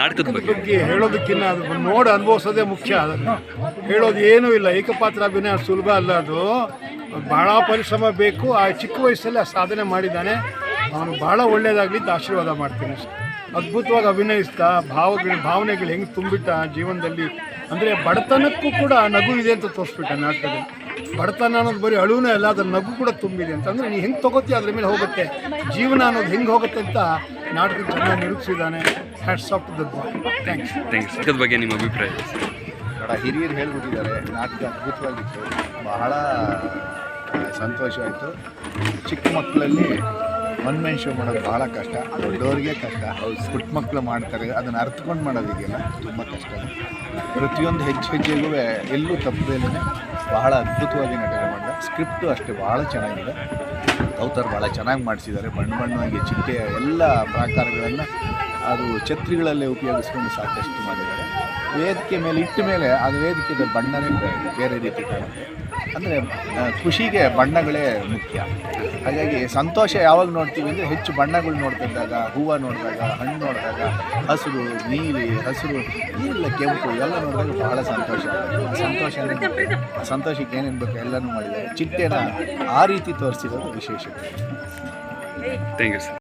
ನಾಟಕದ ಬಗ್ಗೆ. ಹೇಳೋದಕ್ಕಿಂತ ಅದು ನೋಡಿ ಅನುಭವಿಸೋದೇ ಮುಖ್ಯ. ಅದನ್ನು ಹೇಳೋದು ಏನೂ ಇಲ್ಲ. ಏಕಪಾತ್ರ ಅಭಿನಯ ಸುಲಭ ಅಲ್ಲ ಅದು. ಭಾಳ ಪರಿಶ್ರಮ ಬೇಕು. ಆ ಚಿಕ್ಕ ವಯಸ್ಸಲ್ಲಿ ಆ ಸಾಧನೆ ಮಾಡಿದ್ದಾನೆ. ಅವನು ಭಾಳ ಒಳ್ಳೆಯದಾಗಲಿ ಅಂತ ಆಶೀರ್ವಾದ ಮಾಡ್ತೀನಿ ಅದ್ಭುತವಾಗಿ ಅಭಿನಯಿಸ್ತಾ, ಭಾವಗಳು, ಭಾವನೆಗಳು ಹೆಂಗೆ ತುಂಬಿಟ್ಟ ಜೀವನದಲ್ಲಿ. ಅಂದರೆ ಬಡತನಕ್ಕೂ ಕೂಡ ನಗು ಇದೆ ಅಂತ ತೋರಿಸ್ಬಿಟ್ಟ ನಾಟಕದಲ್ಲಿ. ಬಡತನ ಅನ್ನೋದು ಬರೀ ಅಳುವೇ ಅಲ್ಲ, ಅದ್ರ ನಗು ಕೂಡ ತುಂಬಿದೆ ಅಂತ. ಅಂದರೆ ನೀನು ಹೆಂಗೆ ತಗೋತಿ ಅದ್ರ ಮೇಲೆ ಹೋಗುತ್ತೆ? ಜೀವನ ಅನ್ನೋದು ಹೆಂಗೆ ಹೋಗುತ್ತೆ ಅಂತ ನಾಟಕ ಚೆನ್ನಾಗಿ ನಿರೂಪಿಸಿದ್ದಾನೆ hats off the thanks thanks ಇದ್ರ ಬಗ್ಗೆ ನಿಮ್ಮ ಅಭಿಪ್ರಾಯ? ಬಹಳ ಹಿರಿಯರು ಹೇಳ್ಬಿಟ್ಟಿದ್ದಾರೆ ನಾಟಕ ಅದ್ಭುತವಾಗಿತ್ತು. ಬಹಳ ಸಂತೋಷ ಸಂತೋಷವಾಯಿತು ಚಿಕ್ಕ ಮಕ್ಕಳಲ್ಲಿ ಒನ್ ಮ್ಯಾನ್ ಶೋ ಮಾಡೋದು ಬಹಳ ಕಷ್ಟ. ದೊಡ್ಡವ್ರಿಗೆ ಕಷ್ಟ. ಪುಟ್ಟ ಮಕ್ಕಳು ಮಾಡ್ತಾರೆ. ಅದನ್ನು ಅರ್ಥಕೊಂಡು ಮಾಡೋದಿದೆಯಲ್ಲ ತುಂಬ ಕಷ್ಟ. ಪ್ರತಿಯೊಂದು ಹೆಜ್ಜೆ ಹೆಜ್ಜೆಗೂ ಎಲ್ಲೂ ತಪ್ಪದೇನೆ ಬಹಳ ಅದ್ಭುತವಾಗಿ ನಟನೆ ಮಾಡಿದೆ. ಸ್ಕ್ರಿಪ್ಟು ಅಷ್ಟೇ ಭಾಳ ಚೆನ್ನಾಗಿದೆ. ಅವತಾರ ಭಾಳ ಚೆನ್ನಾಗಿ ಮಾಡಿಸಿದ್ದಾರೆ ಬಣ್ಣ ಬಣ್ಣವಾಗಿ ಚಿಟ್ಟೆ ಎಲ್ಲ ಪ್ರಾಕಾರಗಳನ್ನು ಅದು ಛತ್ರಿಗಳಲ್ಲೇ ಉಪಯೋಗಿಸ್ಕೊಂಡು ಸಾಕಷ್ಟು ಮಾಡಿದ್ದಾರೆ. ವೇದಿಕೆ ಮೇಲೆ ಇಟ್ಟ ಮೇಲೆ ಅದು ವೇದಿಕೆದ ಬಣ್ಣನೇ ಬೇರೆ- ಬೇರೆ ರೀತಿ ಕಾಣುತ್ತೆ. ಅಂದರೆ ಖುಷಿಗೆ ಬಣ್ಣಗಳೇ ಮುಖ್ಯ. ಹಾಗಾಗಿ ಸಂತೋಷ ಯಾವಾಗ ನೋಡ್ತೀವಿ ಅಂದರೆ ಹೆಚ್ಚು ಬಣ್ಣಗಳು ನೋಡ್ತಿದ್ದಾಗ ಹೂವು ನೋಡಿದಾಗ ಹಣ್ಣು ನೋಡಿದಾಗ ಹಸಿರು ನೀಲಿ ಹಸಿರು ಇಲ್ಲ ಕೆಂಪು ಎಲ್ಲ ನೋಡಿದಾಗ ಬಹಳ ಸಂತೋಷ. ಸಂತೋಷ ಸಂತೋಷಕ್ಕೆ ಏನೇನು ಬೇಕು ಎಲ್ಲನೂ ಮಾಡಿದೆ ಚಿಟ್ಟೆನ ಆ ರೀತಿ ತೋರಿಸಿರೋದು ವಿಶೇಷತೆ. Thank you sir